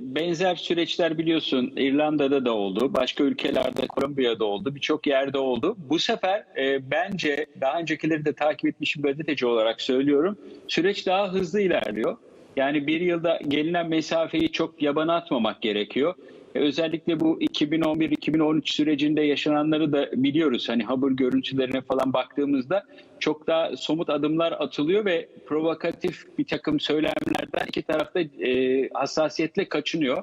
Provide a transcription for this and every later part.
benzer süreçler biliyorsun İrlanda'da da oldu, başka ülkelerde, Kolombiya'da oldu, birçok yerde oldu. Bu sefer e, bence daha öncekileri de takip etmiş bir gazeteci olarak söylüyorum, süreç daha hızlı ilerliyor. Yani bir yılda gelinen mesafeyi çok yabana atmamak gerekiyor. E, özellikle bu 2011-2013 sürecinde yaşananları da biliyoruz. Hani Haber görüntülerine falan baktığımızda çok daha somut adımlar atılıyor ve provokatif bir takım söylemlerden iki tarafta e, hassasiyetle kaçınıyor.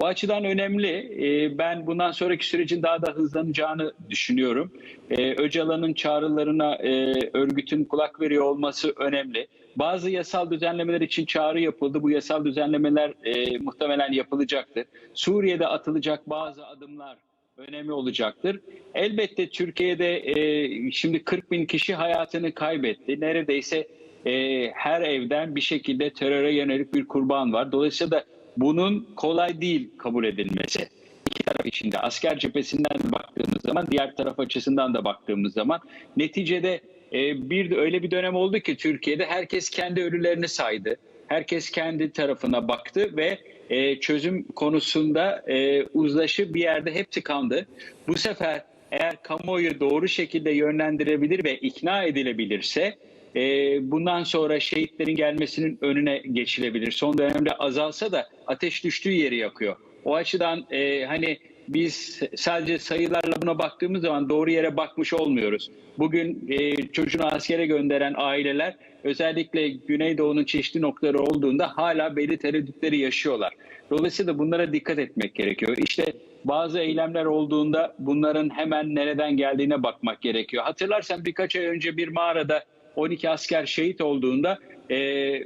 Bu açıdan önemli. E, ben bundan sonraki sürecin daha da hızlanacağını düşünüyorum. E, Öcalan'ın çağrılarına e, örgütün kulak veriyor olması önemli. Bazı yasal düzenlemeler için çağrı yapıldı. Bu yasal düzenlemeler e, muhtemelen yapılacaktır. Suriye'de atılacak bazı adımlar önemli olacaktır. Elbette Türkiye'de e, şimdi 40 bin kişi hayatını kaybetti. Neredeyse her evden bir şekilde teröre yönelik bir kurban var. Dolayısıyla da bunun kolay değil kabul edilmesi. İki taraf içinde asker cephesinden de baktığımız zaman diğer taraf açısından da baktığımız zaman neticede e, bir de öyle bir dönem oldu ki Türkiye'de herkes kendi ölülerini saydı. Herkes kendi tarafına baktı ve e, çözüm konusunda e, uzlaşı bir yerde hep tıkandı. Bu sefer eğer kamuoyu doğru şekilde yönlendirebilir ve ikna edilebilirse e, bundan sonra şehitlerin gelmesinin önüne geçilebilir. Son dönemde azalsa da ateş düştüğü yeri yakıyor. O açıdan e, hani biz sadece sayılarla buna baktığımız zaman doğru yere bakmış olmuyoruz. Bugün e, çocuğunu askere gönderen aileler özellikle Güneydoğu'nun çeşitli noktaları olduğunda hala belli tereddütleri yaşıyorlar. Dolayısıyla bunlara dikkat etmek gerekiyor. İşte bazı eylemler olduğunda bunların hemen nereden geldiğine bakmak gerekiyor. Hatırlarsan birkaç ay önce bir mağarada 12 asker şehit olduğunda e,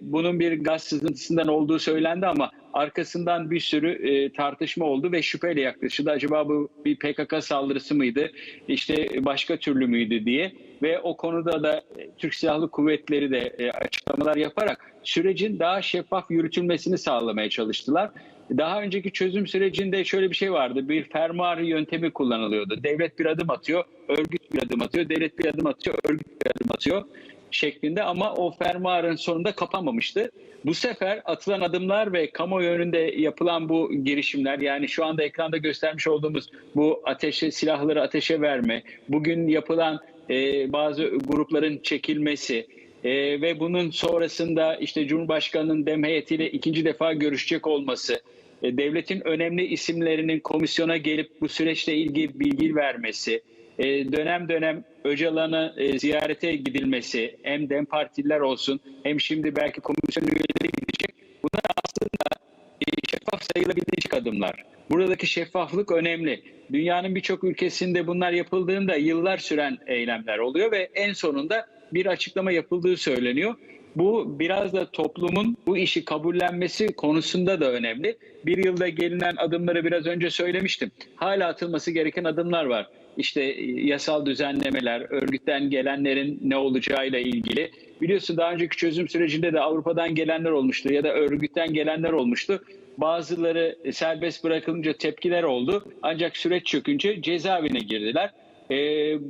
bunun bir gaz sızıntısından olduğu söylendi ama arkasından bir sürü e, tartışma oldu ve şüpheyle yaklaşıldı. Acaba bu bir PKK saldırısı mıydı, işte başka türlü müydü diye ve o konuda da e, Türk Silahlı Kuvvetleri de e, açıklamalar yaparak sürecin daha şeffaf yürütülmesini sağlamaya çalıştılar. Daha önceki çözüm sürecinde şöyle bir şey vardı. Bir fermuarı yöntemi kullanılıyordu. Devlet bir adım atıyor, örgüt bir adım atıyor. Devlet bir adım atıyor, örgüt bir adım atıyor şeklinde ama o fermuarın sonunda kapanmamıştı. Bu sefer atılan adımlar ve kamuoyu önünde yapılan bu girişimler yani şu anda ekranda göstermiş olduğumuz bu ateşe silahları ateşe verme, bugün yapılan e, bazı grupların çekilmesi, e, ve bunun sonrasında işte Cumhurbaşkanı'nın dem heyetiyle ikinci defa görüşecek olması, e, devletin önemli isimlerinin komisyona gelip bu süreçle ilgili bilgi vermesi, e, dönem dönem Öcalan'ı e, ziyarete gidilmesi hem DEM partililer olsun hem şimdi belki komisyon üyeleri gidecek. Bunlar aslında e, şeffaf sayılabilecek adımlar. Buradaki şeffaflık önemli. Dünyanın birçok ülkesinde bunlar yapıldığında yıllar süren eylemler oluyor ve en sonunda bir açıklama yapıldığı söyleniyor. Bu biraz da toplumun bu işi kabullenmesi konusunda da önemli. Bir yılda gelinen adımları biraz önce söylemiştim. Hala atılması gereken adımlar var işte e, yasal düzenlemeler, örgütten gelenlerin ne olacağıyla ilgili. Biliyorsun daha önceki çözüm sürecinde de Avrupa'dan gelenler olmuştu ya da örgütten gelenler olmuştu. Bazıları serbest bırakılınca tepkiler oldu. Ancak süreç çökünce cezaevine girdiler. E,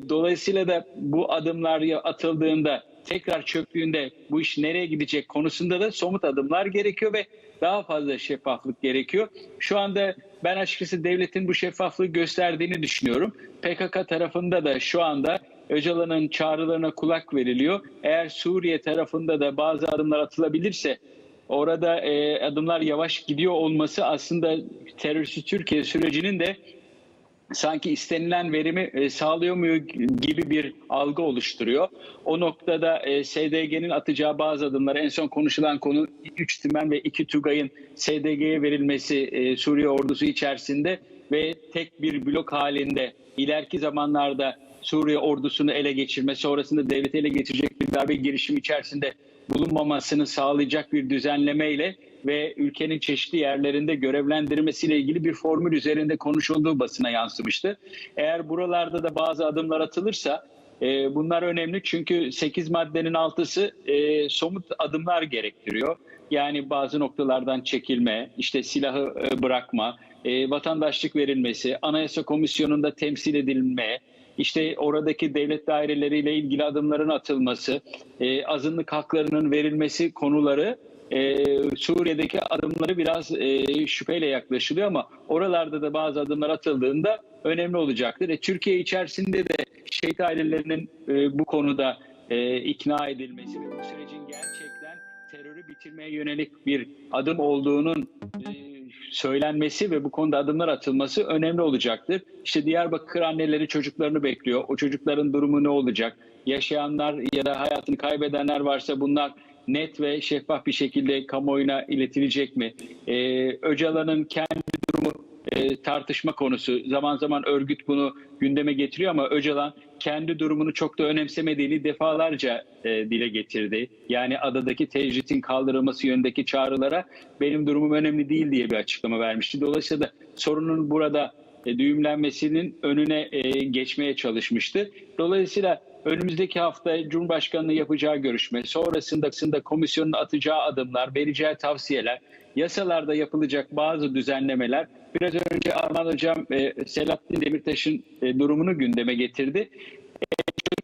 dolayısıyla da bu adımlar atıldığında tekrar çöktüğünde bu iş nereye gidecek konusunda da somut adımlar gerekiyor ve daha fazla şeffaflık gerekiyor. Şu anda ben açıkçası devletin bu şeffaflığı gösterdiğini düşünüyorum. PKK tarafında da şu anda Öcalan'ın çağrılarına kulak veriliyor. Eğer Suriye tarafında da bazı adımlar atılabilirse orada e, adımlar yavaş gidiyor olması aslında terörsüz Türkiye sürecinin de sanki istenilen verimi e, sağlıyor mu gibi bir algı oluşturuyor. O noktada e, SDG'nin atacağı bazı adımlar en son konuşulan konu 3 Tümen ve 2 Tugay'ın SDG'ye verilmesi e, Suriye ordusu içerisinde ve tek bir blok halinde ileriki zamanlarda Suriye ordusunu ele geçirme sonrasında devleti ele geçirecek bir darbe girişimi içerisinde bulunmamasını sağlayacak bir düzenlemeyle ve ülkenin çeşitli yerlerinde görevlendirmesiyle ilgili bir formül üzerinde konuşulduğu basına yansımıştı. Eğer buralarda da bazı adımlar atılırsa e, bunlar önemli çünkü 8 maddenin altısı e, somut adımlar gerektiriyor. Yani bazı noktalardan çekilme, işte silahı e, bırakma, e, vatandaşlık verilmesi, Anayasa Komisyonu'nda temsil edilme, işte oradaki devlet daireleriyle ilgili adımların atılması, e, azınlık haklarının verilmesi konuları e, Suriye'deki adımları biraz e, şüpheyle yaklaşılıyor ama oralarda da bazı adımlar atıldığında önemli olacaktır. E, Türkiye içerisinde de şehit ailelerinin e, bu konuda e, ikna edilmesi ve bu sürecin gerçekten terörü bitirmeye yönelik bir adım olduğunun e, söylenmesi ve bu konuda adımlar atılması önemli olacaktır. İşte Diyarbakır anneleri çocuklarını bekliyor. O çocukların durumu ne olacak? Yaşayanlar ya da hayatını kaybedenler varsa bunlar net ve şeffaf bir şekilde kamuoyuna iletilecek mi? Ee, Öcalan'ın kendi durumu e, tartışma konusu. Zaman zaman örgüt bunu gündeme getiriyor ama Öcalan kendi durumunu çok da önemsemediğini defalarca e, dile getirdi. Yani adadaki tecritin kaldırılması yönündeki çağrılara benim durumum önemli değil diye bir açıklama vermişti. Dolayısıyla da sorunun burada e, düğümlenmesinin önüne e, geçmeye çalışmıştı. Dolayısıyla önümüzdeki hafta Cumhurbaşkanı'nın yapacağı görüşme, sonrasında komisyonun atacağı adımlar, vereceği tavsiyeler, yasalarda yapılacak bazı düzenlemeler. Biraz önce Arman Hocam e, Selahattin Demirtaş'ın e, durumunu gündeme getirdi.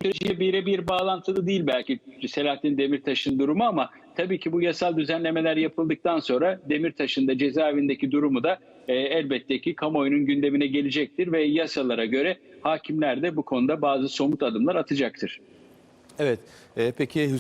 Süreciyle birebir bağlantılı değil belki Selahattin Demirtaş'ın durumu ama tabii ki bu yasal düzenlemeler yapıldıktan sonra Demirtaş'ın da cezaevindeki durumu da e, elbette ki kamuoyunun gündemine gelecektir ve yasalara göre hakimler de bu konuda bazı somut adımlar atacaktır. Evet, e, peki